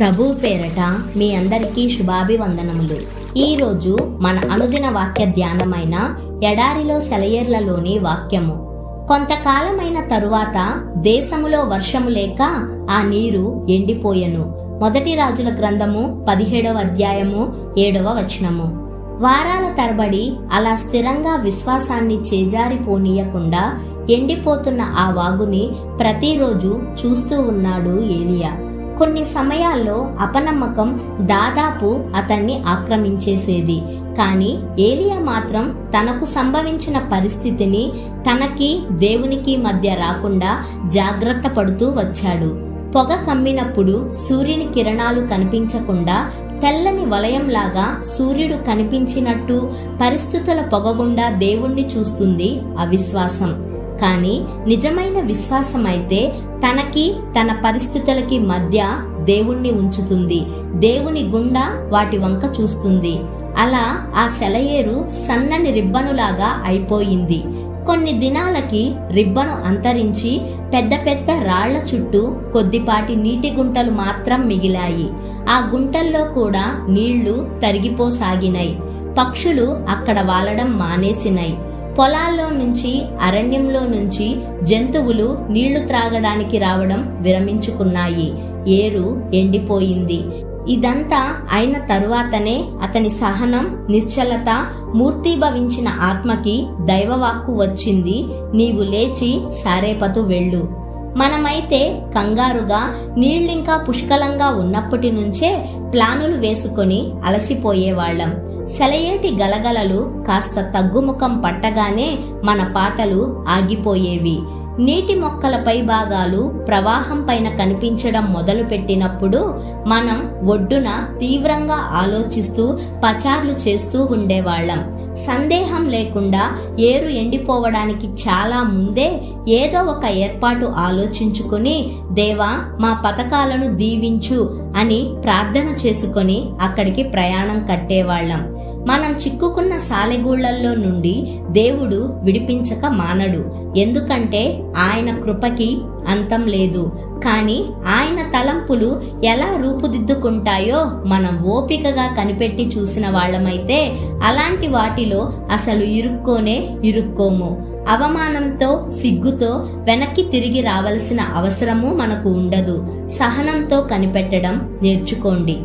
ప్రభు పేరట మీ అందరికీ శుభాభివందనములు. ఈరోజు మన అనుదిన వాక్య ధ్యానమైన ఎడారిలో సెలయేర్లలోని వాక్యము. కొంతకాలమైన తరువాత దేశములో వర్షము లేక ఆ నీరు ఎండిపోయెను. మొదటి రాజుల గ్రంథము పదిహేడవ అధ్యాయము ఏడవ వచనము. వారాల తరబడి అలా స్థిరంగా విశ్వాసాన్ని చేజారిపోనీయకుండా ఎండిపోతున్న ఆ వాగుని ప్రతిరోజు చూస్తూ ఉన్నాడు ఏలియా. కొన్ని సమయాల్లో అపనమ్మకం దాదాపు అతన్ని ఆక్రమించేసేది. కానీ ఏలియా మాత్రం తనకు సంభవించిన పరిస్థితిని తనకి దేవునికి మధ్య రాకుండా జాగ్రత్త పడుతూ వచ్చాడు. పొగ కమ్మినప్పుడు సూర్యుని కిరణాలు కనిపించకుండా తెల్లని వలయంలాగా సూర్యుడు కనిపించినట్టు పరిస్థితుల పొగగుండా దేవుణ్ణి చూస్తుంది అవిశ్వాసం. కానీ నిజమైన విశ్వాసం అయితే తనకి తన పరిస్థితులకి మధ్య దేవుణ్ణి ఉంచుతుంది. దేవుని గుండా వాటి వంక చూస్తుంది. అలా ఆ సెలయేరు సన్నని రిబ్బనులాగా అయిపోయింది. కొన్ని దినాలకి రిబ్బను అంతరించి పెద్ద పెద్ద రాళ్ళ చుట్టూ కొద్దిపాటి నీటి గుంటలు మాత్రం మిగిలాయి. ఆ గుంటల్లో కూడా నీళ్ళు తరిగిపోసాగినాయి పక్షులు అక్కడ వాలడం మానేసినాయి పొలాల్లో నుంచి అరణ్యంలో నుంచి జంతువులు నీళ్ళు త్రాగడానికి రావడం విరమించుకున్నాయి. ఏరు ఎండిపోయింది. ఇదంతా అయిన తరువాతనే అతని సహనం నిశ్చలత మూర్తీభవించిన ఆత్మకి దైవవాక్కు వచ్చింది. నీవు లేచి సారేపతు వెళ్ళు. మనమైతే కంగారుగా నీళ్ళింకా పుష్కలంగా ఉన్నప్పటి నుంచే ప్లానులు వేసుకొని అలసిపోయేవాళ్ళం సెలయేటి గలగలలు కాస్త తగ్గుముఖం పట్టగానే మన పాటలు ఆగిపోయేవి. నీటి మొక్కల పై భాగాలు ప్రవాహం పైన కనిపించడం మొదలు పెట్టినప్పుడు మనం ఒడ్డున తీవ్రంగా ఆలోచిస్తూ పచార్లు చేస్తూ ఉండేవాళ్ళం సందేహం లేకుండా ఏరు ఎండిపోవడానికి చాలా ముందే ఏదో ఒక ఏర్పాటు ఆలోచించుకుని దేవా మా పథకాలను దీవించు అని ప్రార్థన చేసుకొని అక్కడికి ప్రయాణం కట్టేవాళ్ళం మనం చిక్కుకున్న సాలెగూళ్ళల్లో నుండి దేవుడు విడిపించక మానడు. ఎందుకంటే ఆయన కృపకి అంతం లేదు. కానీ ఆయన తలంపులు ఎలా రూపుదిద్దుకుంటాయో మనం ఓపికగా కనిపెట్టి చూసిన వాళ్ళమైతే అలాంటి వాటిలో అసలు ఇరుక్కోనే ఇరుక్కోము. అవమానంతో సిగ్గుతో వెనక్కి తిరిగి రావలసిన అవసరము మనకు ఉండదు. సహనంతో కనిపెట్టడం నేర్చుకోండి.